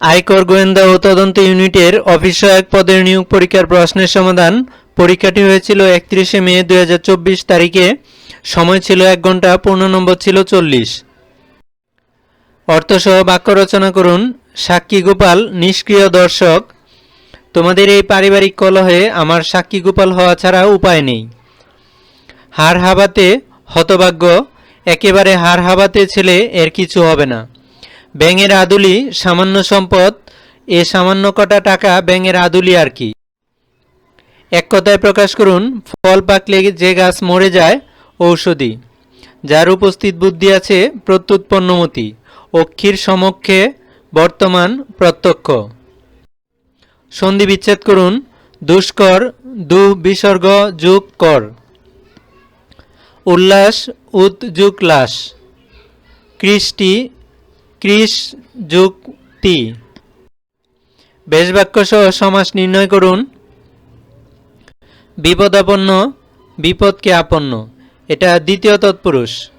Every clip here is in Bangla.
আয়কর গোয়েন্দা ও তদন্ত ইউনিটের অফিস সহায়ক পদের নিয়োগ পরীক্ষার প্রশ্নের সমাধান। পরীক্ষাটি হয়েছিল একত্রিশে মে দু হাজার চব্বিশ তারিখে। সময় ছিল এক ঘণ্টা পূর্ণ নম্বর ছিল চল্লিশ। অর্থসহ বাক্য রচনা করুন সাক্ষী গোপাল, নিষ্ক্রিয় দর্শক। তোমাদের এই পারিবারিক কলহে আমার সাক্ষী গোপাল হওয়া ছাড়া উপায় নেই। হার হাবাতে হতভাগ্য, একেবারে হার হাবাতে ছেলে এর কিছু হবে না। ব্যাঙের আদুলি, সামান্য সম্পদ, এ সামান্য কটা টাকা ব্যাঙের আদুলি আর কি। এক কথায় প্রকাশ করুন, ফল পাকলে যে গাছ মরে যায়, ঔষধি। যার উপস্থিত বুদ্ধি আছে, প্রত্যুৎপন্নমতি। অক্ষীর সমক্ষে বর্তমান প্রত্যক্ষ। সন্ধি বিচ্ছেদ করুন, দুষ্কর দু বিসর্গ যুগ কর। উল্লাস উদ্যুগ লাস কৃষ্টি কৃষ যুক্তি বেশবাক্য সহ সমাস নির্ণয় করুন। বিপদাপন্ন, বিপদকে আপন্ন, এটা দ্বিতীয় তৎপুরুষ।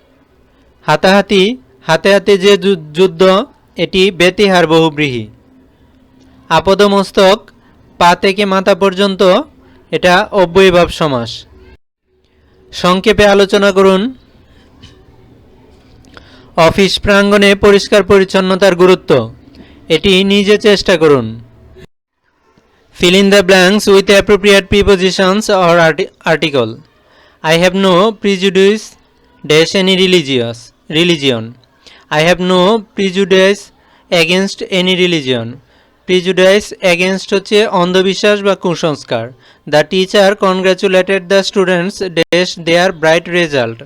হাতাহাতি হাতে হাতে যু- যুদ্ধ, এটি বেতিহার বহুব্রীহি। আপদমস্তক, পা থেকে মাথা পর্যন্ত, এটা অব্যয়ভাব সমাস। সংক্ষেপে আলোচনা করুন। অফিস প্রাঙ্গনে পরিষ্কার পরিচ্ছন্নতার গুরুত্ব। এটি নিজে চেষ্টা করুন। Fill in the blanks with appropriate prepositions or article I have no prejudice dash any religious religion I have no prejudice against any religion prejudice against হচ্ছে অন্ধবিশ্বাস বা কুসংস্কার। The teacher congratulated the students dash their bright result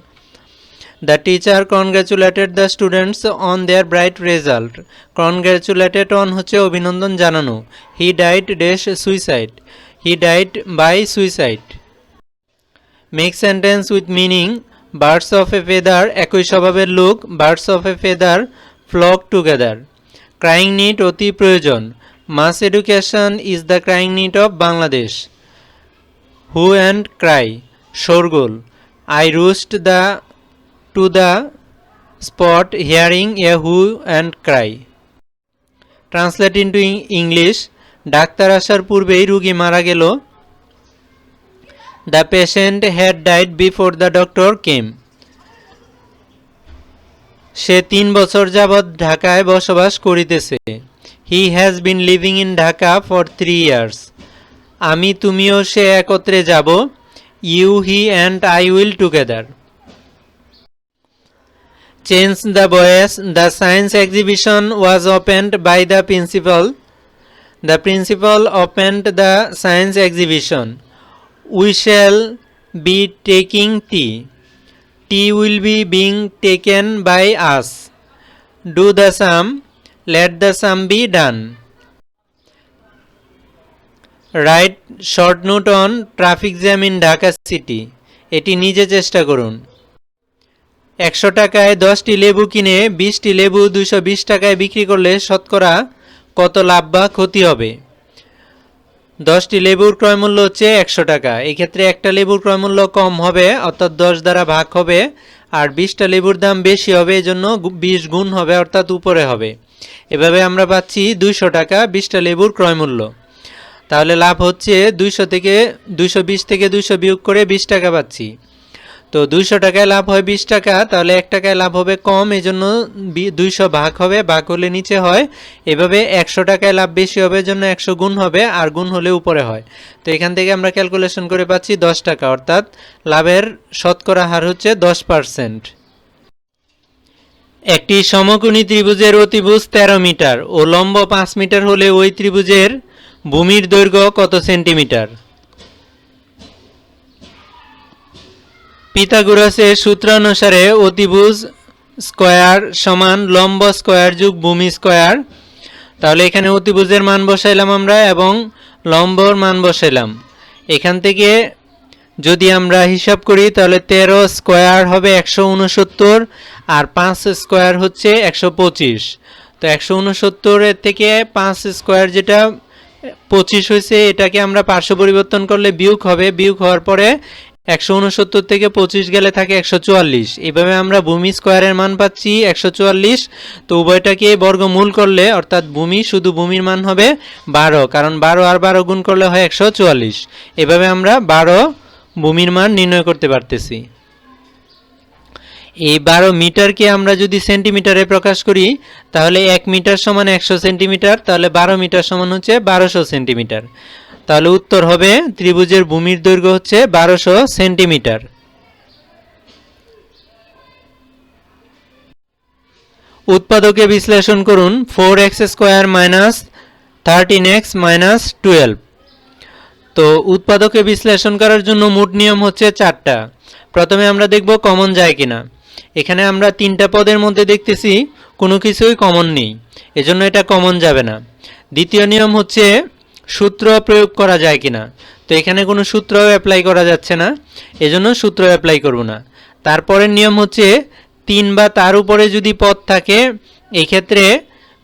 The teacher congratulated the students on their bright result. Congratulated on হচ্ছে অভিনন্দন জানানো। He died dash suicide he died by suicide make sentence with meaning birds of a feather একই স্বভাবের লোক। Birds of a feather flock together crying need অতি প্রয়োজন। Mass education is the crying need of Bangladesh hue and cry শোরগোল I rushed the to the spot hearing a who and cry. Translate into English doctor আসার পূর্বেই রুগী মারা গেল। The patient had died before the doctor came সে তিন বছর যাবৎ ঢাকায় বসবাস করিতেছে। He has been living in Dhaka for three years আমি তুমিও সে একত্রে যাব। You he and I will together change the voice the science exhibition was opened by the principal the principal opened the science exhibition we shall be taking tea tea will be being taken by us do the sum let the sum be done write short note on traffic jam in Dhaka city এটি নিজে চেষ্টা করুন। একশো টাকায় দশটি লেবু কিনে বিশটি লেবু দুশো বিশ টাকায় বিক্রি করলে শতকরা কত লাভ বা ক্ষতি হবে? দশটি লেবুর ক্রয়মূল্য হচ্ছে একশো টাকা। এক্ষেত্রে একটা লেবুর ক্রয়মূল্য কম হবে, অর্থাৎ দশ দ্বারা ভাগ হবে, আর বিশটা লেবুর দাম বেশি হবে, এজন্য বিশ গুণ হবে, অর্থাৎ উপরে হবে। এভাবে আমরা পাচ্ছি দুইশো টাকা বিশটা লেবুর ক্রয়মূল্য তাহলে লাভ হচ্ছে দুইশো থেকে দুইশো বিশ থেকে দুইশো বিয়োগ করে বিশ টাকা পাচ্ছি। তো দুইশো টাকায় লাভ হয় বিশ টাকা, তাহলে এক টাকায় লাভ হবে কম এই জন্য দুইশো ভাগ হবে, ভাগ হলে নিচে হয়। এভাবে একশো টাকায় লাভ বেশি হবে জন্য একশো গুণ হবে, আর গুণ হলে উপরে হয়। তো এখান থেকে আমরা ক্যালকুলেশন করে পাচ্ছি দশ টাকা, অর্থাৎ লাভের শতকরা হার হচ্ছে দশ পার্সেন্ট একটি সমকোণী ত্রিভুজের অতিভুজ তেরো মিটার, ও লম্ব পাঁচ মিটার হলে ওই ত্রিভুজের ভূমির দৈর্ঘ্য কত সেন্টিমিটার? পিথাগোরাসের সূত্রানুসারে অতিভুজ স্কয়ার সমান লম্ব স্কয়ার যুগ ভূমি স্কয়ার। তাহলে এখানে অতিভুজের মান বসাইলাম আমরা এবং লম্বর মান বসাইলাম। এখান থেকে যদি আমরা হিসাব করি, তাহলে তেরো স্কোয়ার হবে একশো উনসত্তর আর পাঁচ স্কোয়ার হচ্ছে একশো পঁচিশ। তো একশো উনসত্তরের থেকে পাঁচ স্কোয়ার যেটা পঁচিশ হয়েছে, এটাকে আমরা পার্শ্ব পরিবর্তন করলে বিয়োগ হবে। বিয়োগ হওয়ার পরে একশো উনসত্তর থেকে পঁচিশ গেলে থাকে একশো চুয়াল্লিশ। এভাবে আমরা ভূমি স্কোয়ারের মান পাচ্ছি একশো চুয়াল্লিশ। তো উভয়টাকে বর্গমূল করলে, অর্থাৎ ভূমি শুধু ভূমির মান হবে বারো, কারণ বারো আর বারো গুণ করলে হয় একশো চুয়াল্লিশ। এভাবে আমরা বারো ভূমির মান নির্ণয় করতে পারতেছি। এই বারো মিটারকে আমরা যদি সেন্টিমিটারে প্রকাশ করি, তাহলে এক মিটার সমান একশো সেন্টিমিটার, তাহলে বারো মিটার সমান হচ্ছে বারোশো সেন্টিমিটার। তাহলে উত্তর হবে, ত্রিভুজের ভূমির দৈর্ঘ্য হচ্ছে বারোশো সেন্টিমিটার। উৎপাদকে বিশ্লেষণ করুন, four X square minus thirteen X minus twelve. তো উৎপাদকে বিশ্লেষণ করার জন্য মোট নিয়ম হচ্ছে চারটা। প্রথমে আমরা দেখব কমন যায় কিনা। এখানে আমরা তিনটা পদের মধ্যে দেখতেছি, কোনো কিছুই কমন নেই। এজন্য এটা কমন যাবে না। দ্বিতীয় নিয়ম হচ্ছে সূত্র প্রয়োগ করা যায় কিনা? তো এখানে কোনো সূত্রও অ্যাপ্লাই করা যাচ্ছে না, এজন্য সূত্র অ্যাপ্লাই করব না। তারপরের নিয়ম হচ্ছে, তিন বা তার উপরে যদি পদ থাকে এই ক্ষেত্রে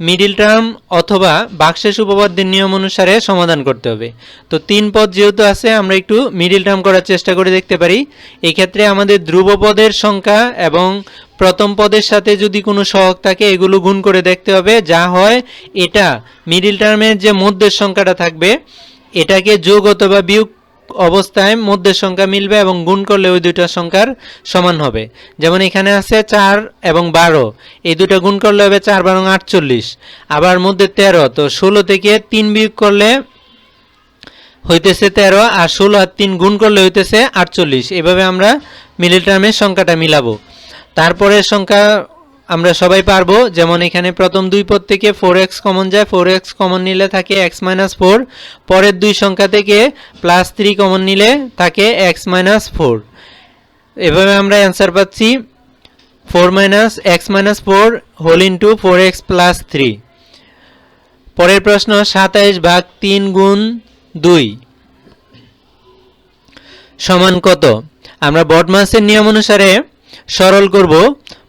মিডিল টার্ম অথবা বাক্সেস উপপাদ্যের নিয়ম অনুসারে সমাধান করতে হবে। তো তিন পদ যেহেতু আছে, আমরা একটু মিডিল টার্ম করার চেষ্টা করে দেখতে পারি। এই ক্ষেত্রে আমাদের ধ্রুব পদের সংখ্যা এবং প্রথম পদের সাথে যদি কোনো সহগ থাকে, এগুলো গুণ করে দেখতে হবে। যা হয়, এটা মিডিল টার্মের যে মধ্যের সংখ্যাটা থাকবে, এটাকে যোগ অথবা বিয়োগ অবস্থায় মধ্যের সংখ্যা মিলবে এবং গুণ করলে ওই দুইটা সংখ্যার সমান হবে। যেমন এখানে আছে চার এবং বারো। এই দুটো গুণ করলে হবে চার বারো আটচল্লিশ। আবার মধ্যে তেরো। তো ষোলো থেকে তিন বিয়োগ করলে হইতেছে তেরো আর ষোলো আর তিন গুণ করলে হইতেছে আটচল্লিশ। এভাবে আমরা মিডিল টার্মের সংখ্যাটা মিলাবো। তারপরের সংখ্যা আমরা সবাই পারব, যেমন এখানে প্রথম দুই পদ থেকে ফোর এক্স কমন যায় ফোর এক্স কমন নিলে থাকে এক্স মাইনাস ফোর পরের দুই সংখ্যা থেকে প্লাস থ্রি কমন নিলে থাকে এক্স মাইনাস ফোর এভাবে আমরা অ্যান্সার পাচ্ছি four minus X minus four whole into four X plus three পরের প্রশ্ন, সাতাইশ ভাগ তিন গুণ দুই সমান কত? আমরা বডমাসের নিয়ম অনুসারে সরল করব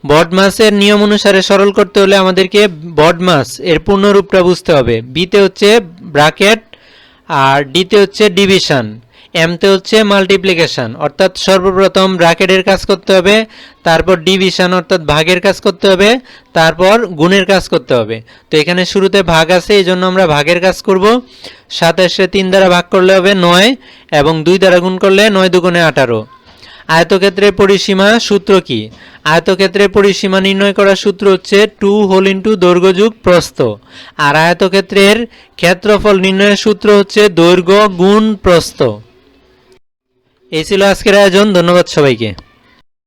বডমাসের নিয়ম অনুসারে সরল করতে হলে আমাদেরকে বডমাস এর পূর্ণরূপটা বুঝতে হবে। বিতে হচ্ছে ব্রাকেট আর ডিতে হচ্ছে ডিভিশন। এমতে হচ্ছে মাল্টিপ্লিকেশন, অর্থাৎ সর্বপ্রথম ব্রাকেটের কাজ করতে হবে, তারপর ডিভিশন, অর্থাৎ ভাগের কাজ করতে হবে, তারপর গুণের কাজ করতে হবে। তো এখানে শুরুতে ভাগ আছে, এই জন্য আমরা ভাগের কাজ করব। সাতাশে তিন দ্বারা ভাগ করলে হবে নয়, এবং দুই দ্বারা গুণ করলে নয় দুগুণে আঠারো। আয়তক্ষেত্রের পরিসীমা সূত্র কি? আয়তক্ষেত্রের পরিসীমা নির্ণয় করার সূত্র হচ্ছে টু হোল ইন্টু দৈর্ঘ্য প্রস্থ। আর আয়তক্ষেত্রের ক্ষেত্রফল নির্ণয়ের সূত্র হচ্ছে দৈর্ঘ্য গুণ প্রস্থ। এই ছিল আজকের আয়োজন, ধন্যবাদ সবাইকে।